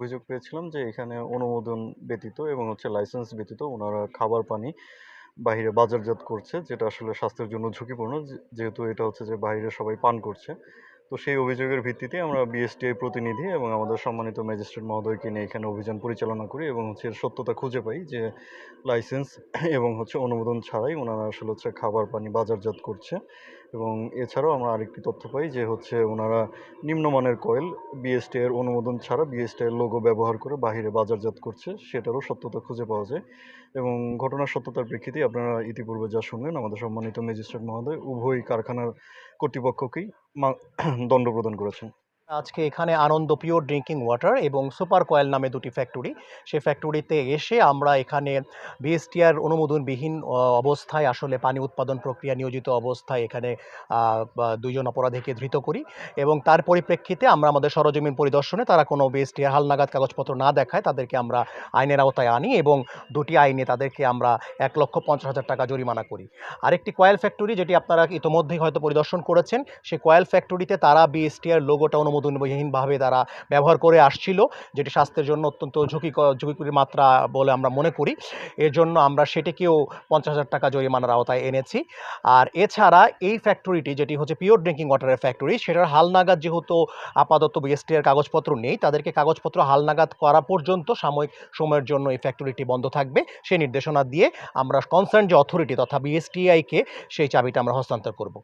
অভিযোগ পেয়েছিলাম যে এখানে অনুমোদন ব্যতীত এবং হচ্ছে লাইসেন্স ব্যতীত ওনারা খাবার পানি বাহিরে বাজারজাত করছে, যেটা আসলে স্বাস্থ্যের জন্য ঝুঁকিপূর্ণ যেহেতু এটা হচ্ছে যে বাইরে সবাই পান করছে। তো সেই অভিযোগের ভিত্তিতে আমরা বিএসটিআই প্রতিনিধি এবং আমাদের সম্মানিত ম্যাজিস্ট্রেট মহোদয়কে নিয়ে এখানে অভিযান পরিচালনা করি এবং হচ্ছে এর সত্যতা খুঁজে পাই যে লাইসেন্স এবং হচ্ছে অনুমোদন ছাড়াই ওনারা আসলে হচ্ছে খাবার পানি বাজারজাত করছে। এবং এছাড়াও আমরা আরেকটি তথ্য পাই যে হচ্ছে ওনারা নিম্নমানের কয়েল বিএসটি এর অনুমোদন ছাড়া বিএসটি এর লোগো ব্যবহার করে বাহিরে বাজারজাত করছে, সেটারও সত্যতা খুঁজে পাওয়া যায়। এবং ঘটনার সত্যতার প্রেক্ষিতে আপনারা ইতিপূর্বে যা শুনলেন, আমাদের সম্মানিত ম্যাজিস্ট্রেট মহোদয় উভয় কারখানার কর্তৃপক্ষকেই দণ্ড প্রদান করেছেন। আজকে এখানে আনন্দ পিওর ড্রিঙ্কিং ওয়াটার এবং সুপার কয়েল নামে দুটি ফ্যাক্টরি সেই ফ্যাক্টরিতে এসে আমরা এখানে বিএসটিআর অনুমোদনবিহীন অবস্থায় আসলে পানি উৎপাদন প্রক্রিয়া নিয়োজিত অবস্থায় এখানে দুইজন অপরাধীকে ধৃত করি এবং তার পরিপ্রেক্ষিতে আমরা আমাদের সরজমিন পরিদর্শনে তারা কোনো বিএসটিআর হালনাগাদ কাগজপত্র না দেখায় তাদেরকে আমরা আইনের আওতায় আনি এবং দুটি আইনে তাদেরকে আমরা এক লক্ষ পঞ্চাশ হাজার টাকা জরিমানা করি। আরেকটি কয়েল ফ্যাক্টরি যেটি আপনারা ইতোমধ্যেই হয়তো পরিদর্শন করেছেন, সেই কয়েল ফ্যাক্টরিতে তারা বিএসটিআর লোগোটা অনুমোদনবিহীনভাবে তারা ব্যবহার করে আসছিল, যেটি স্বাস্থ্যের জন্য অত্যন্ত ঝুঁকি ঝুঁকির মাত্রা বলে আমরা মনে করি। এর জন্য আমরা সেটিকেও পঞ্চাশ হাজার টাকা জরিমানার আওতায় এনেছি। আর এছাড়া এই ফ্যাক্টরিটি যেটি হচ্ছে পিওর ড্রিঙ্কিং ওয়াটারের ফ্যাক্টরি সেটার হালনাগাদ যেহেতু আপাতত বিএসটিআর কাগজপত্র নেই, তাদেরকে কাগজপত্র হালনাগাদ করা পর্যন্ত সাময়িক সময়ের জন্য এই ফ্যাক্টরিটি বন্ধ থাকবে। সেই নির্দেশনা দিয়ে আমরা কনসার্ন যে অথরিটি তথা বিএসটিআইকে সেই চাবিটা আমরা হস্তান্তর করব।